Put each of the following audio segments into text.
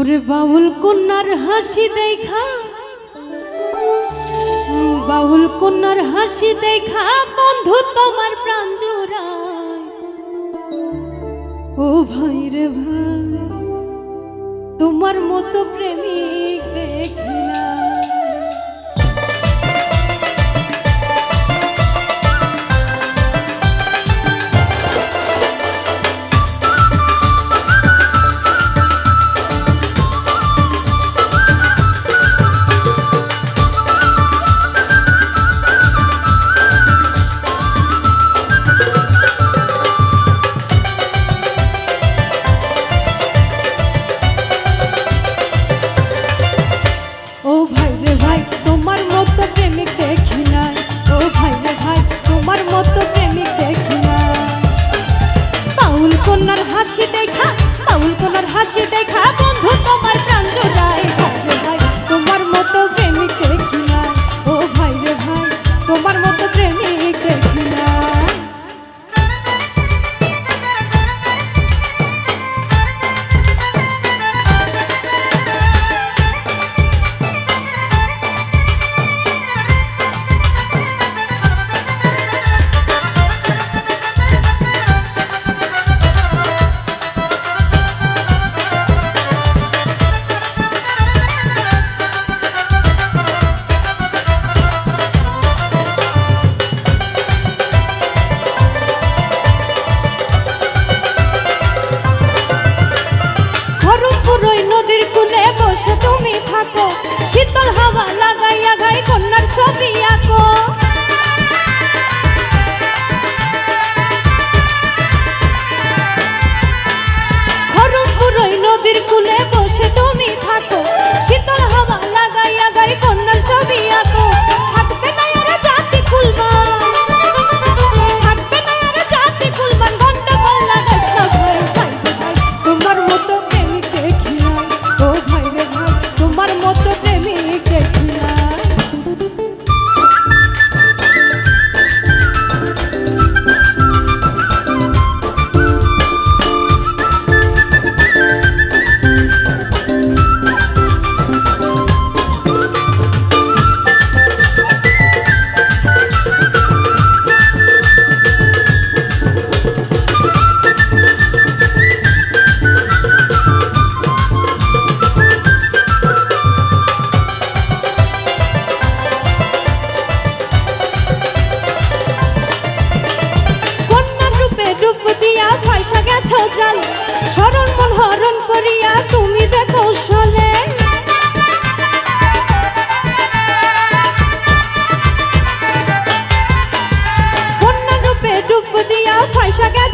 ওরে বাউল কন্যার হাসি দেখা। বাউল কন্যার হাসি দেখা, বন্ধু তোমার প্রাণ জোড়ায়। ও ভাই রে ভাই, তোমার মতো প্রেমিক দেখলাম। সেটাই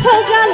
সোজাল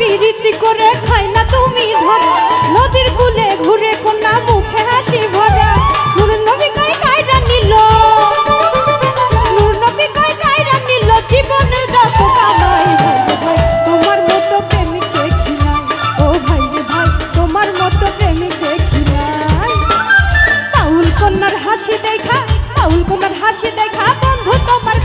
পিরিত করে খাই না তুমি ধরা। নদীর কুলে ঘুরে কন্যা মুখে হাসি ভরা। নুর নবী কাই কাইরা নিল নুর নবী কাই কাইরা নিল জীবনের যত কামাই তোমার মতো প্রেমিক দেখি নাই ও ভাই রে ভাই, তোমার মতো প্রেমিক দেখি নাই পাউল কন্যার হাসি দেখা পাউল কন্যার হাসি দেখা, বন্ধু তোমার